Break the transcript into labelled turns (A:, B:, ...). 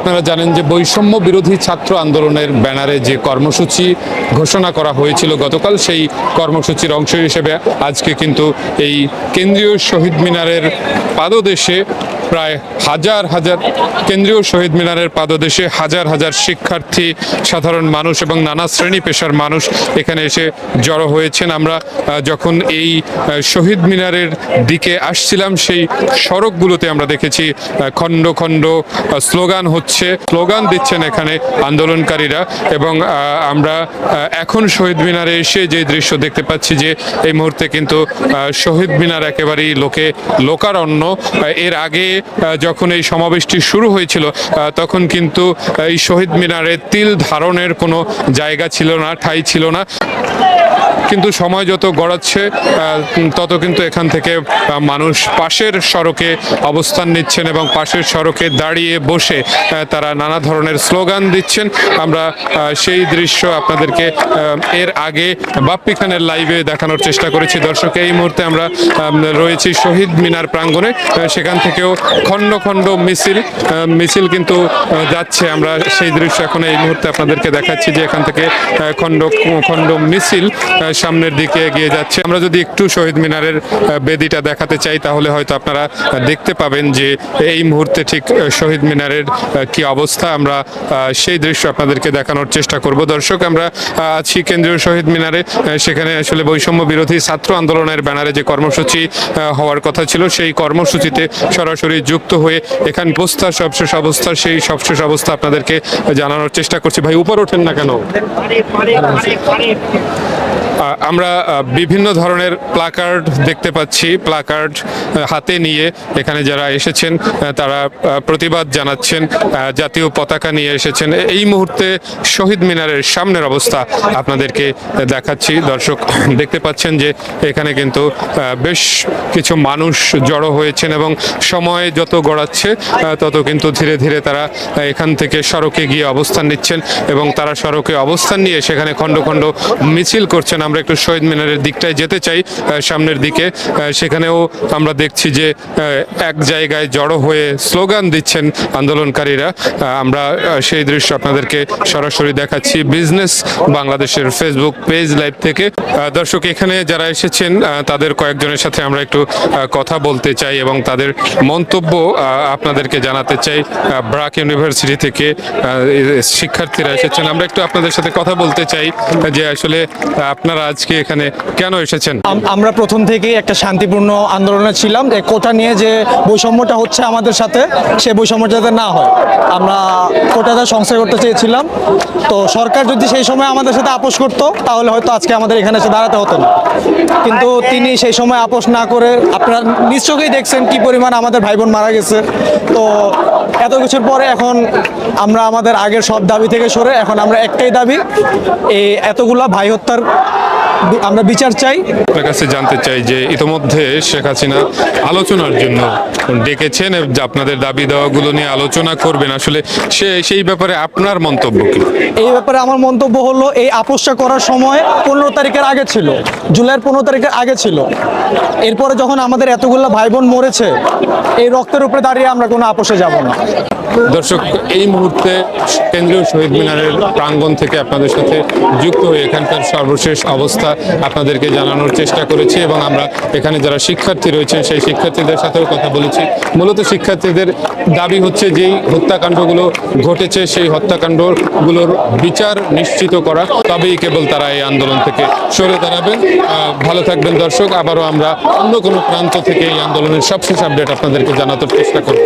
A: আপনারা জানেন যে বৈষম্য বিরোধী ছাত্র আন্দোলনের ব্যানারে যে কর্মসূচি ঘোষণা করা হয়েছিল গতকাল, সেই কর্মসূচির অংশ হিসেবে আজকে কিন্তু এই কেন্দ্রীয় শহীদ মিনারের পাদদেশে প্রায় হাজার হাজার কেন্দ্রীয় শহীদ মিনারের পাদদেশে হাজার হাজার শিক্ষার্থী, সাধারণ মানুষ এবং নানা শ্রেণি পেশার মানুষ এখানে এসে জড়ো হয়েছেন। আমরা যখন এই শহীদ মিনারের দিকে আসছিলাম, সেই সড়কগুলোতে আমরা দেখেছি খণ্ড খণ্ড স্লোগান হচ্ছে, স্লোগান দিচ্ছেন এখানে আন্দোলনকারীরা এবং আমরা এখন শহীদ মিনারে এসে যে দৃশ্য দেখতে পাচ্ছি যে এই মুহূর্তে কিন্তু শহীদ মিনার একেবারেই লোকে, লোকারণ্য। এর আগে যখন এই সমাবেশটি শুরু হয়েছিল তখন কিন্তু এই শহীদ মিনারে তিল ধারণের কোনো জায়গা ছিল না, ঠাই ছিল না। কিন্তু সময় যত গড়াচ্ছে তত কিন্তু এখান থেকে মানুষ পাশের সড়কে অবস্থান নিচ্ছেন এবং পাশের সড়কে দাঁড়িয়ে বসে তারা নানা ধরনের স্লোগান দিচ্ছেন। আমরা সেই দৃশ্য আপনাদেরকে এর আগে বাপ্পি খানের লাইভে দেখানোর চেষ্টা করেছি। দর্শক, এই মুহূর্তে আমরা রয়েছি শহীদ মিনার প্রাঙ্গণে। সেখান থেকেও খণ্ড খণ্ড মিছিল মিছিল কিন্তু যাচ্ছে। আমরা সেই দৃশ্য এখন এই মুহূর্তে আপনাদেরকে দেখাচ্ছি যে এখান থেকে খণ্ড খণ্ড মিছিল সামনের দিকে এগিয়ে যাচ্ছে। আমরা যদি একটু শহীদ মিনারের বেদিটা দেখাতে চাই, তাহলে হয়তো আপনারা দেখতে পাবেন যে এই মুহূর্তে ঠিক শহীদ মিনারের কি অবস্থা। আমরা সেই দৃশ্য আপনাদেরকে দেখানোর চেষ্টা করব। দর্শক, আমরা আছি কেন্দ্রীয় শহীদ মিনারে সেখানে আসলে বৈষম্য বিরোধী ছাত্র আন্দোলনের ব্যানারে যে কর্মসূচি হওয়ার কথা ছিল, সেই কর্মসূচিতে সরাসরি যুক্ত হয়ে এখান অবস্থা সবশেষ অবস্থা, সেই সবশেষ অবস্থা আপনাদেরকে জানানোর চেষ্টা করছি। ভাই, উপর ওঠেন না কেন? আমরা বিভিন্ন ধরনের প্লাকার্ড দেখতে পাচ্ছি। প্লাকার্ড হাতে নিয়ে এখানে যারা এসেছেন তারা প্রতিবাদ জানাচ্ছেন জাতীয় পতাকা নিয়ে এসেছেন। এই মুহূর্তে শহীদ মিনারের সামনের অবস্থা আপনাদেরকে দেখাচ্ছি। দর্শক দেখতে পাচ্ছেন যে এখানে কিন্তু বেশ কিছু মানুষ জড়ো হয়েছেন এবং সময় যত গড়াচ্ছে তত কিন্তু ধীরে ধীরে তারা এখান থেকে সড়কে গিয়ে অবস্থান নিচ্ছেন এবং তারা সড়কে অবস্থান নিয়ে সেখানে খণ্ড খণ্ড মিছিল করছেন। আমরা একটু শহীদ মিনারের দিকটায় যেতে চাই সামনের দিকে। সেখানেও আমরা দেখছি যে এক জায়গায় জড়ো হয়ে স্লোগান দিচ্ছেন আন্দোলনকারীরা। আমরা সেই দৃশ্য আপনাদেরকে সরাসরি দেখাচ্ছি বিজনেস বাংলাদেশের ফেসবুক পেজ লাইভ থেকে। দর্শক এখানে যারা এসেছেন তাদের কয়েকজনের সাথে আমরা একটু কথা বলতে চাই এবং তাদের মন্তব্য আপনাদেরকে জানাতে চাই। ব্রাক ইউনিভার্সিটি থেকে শিক্ষার্থীরা এসেছেন। আমরা একটু আপনাদের সাথে কথা বলতে চাই যে আসলে আহ, আপনারা আজকে এখানে কেন এসেছেন?
B: আমরা প্রথম থেকেই একটা শান্তিপূর্ণ আন্দোলনে ছিলাম। এই কোটা নিয়ে যে বৈষম্যটা হচ্ছে আমাদের সাথে সেই বৈষম্যটা যাতে না হয়। আমরা কোটাটা সংস্কার করতে চেয়েছিলাম। তো সরকার যদি সেই সময় আমাদের সাথে আপোষ করতো, তাহলে হয়তো আজকে আমাদের এখানে এসে দাঁড়াতে হতো না। কিন্তু তিনি সেই সময় আপোষ না করে, আপনারা নিশ্চয়ই দেখছেন কি পরিমাণ আমাদের ভাই বোন মারা গেছে। তো এত কিছুর পরে এখন আমরা আমাদের আগের সব দাবি থেকে সরে, এখন আমরা একটাই দাবি, এই এতগুলা ভাই হত্যার আমরা বিচার চাই।
A: আপনার কাছে জানতে চাই যে ইতোমধ্যে শেখ হাসিনা আলোচনার জন্য ডেকেছেন যে আপনাদের দাবি দেওয়াগুলো নিয়ে আলোচনা করবেন। আসলে সে সেই ব্যাপারে আপনার মন্তব্য কি?
B: এই ব্যাপারে আমার মন্তব্য হলো এই আপোষটা করার সময় পনেরো তারিখের আগে ছিল জুলাইয়ের পনেরো তারিখের আগে ছিল। এরপরে যখন আমাদের এতগুলো ভাই বোন মরেছে এই রক্তের উপরে দাঁড়িয়ে আমরা কোনো আপোষে যাব না।
A: দর্শক, এই মুহূর্তে কেন্দ্রীয় শহীদ মিনারের প্রাঙ্গণ থেকে আপনাদের সাথে যুক্ত হয়ে এখানকার সর্বশেষ অবস্থা আপনাদেরকে জানানোর চেষ্টা করেছি এবং আমরা এখানে যারা শিক্ষার্থী রয়েছেন, সেই শিক্ষার্থীদের সাথেও কথা বলেছি। মূলত শিক্ষার্থীদের দাবি হচ্ছে যেই হত্যাকাণ্ডগুলো ঘটেছে, সেই হত্যাকাণ্ডগুলোর বিচার নিশ্চিত করা। তবেই কেবল তারা এই আন্দোলন থেকে সরে দাঁড়াবেন। ভালো থাকবেন দর্শক, আবারও আমরা অন্য কোনো প্রান্ত থেকে এই আন্দোলনের সবশেষ আপডেট আপনাদেরকে জানাতে চেষ্টা করব।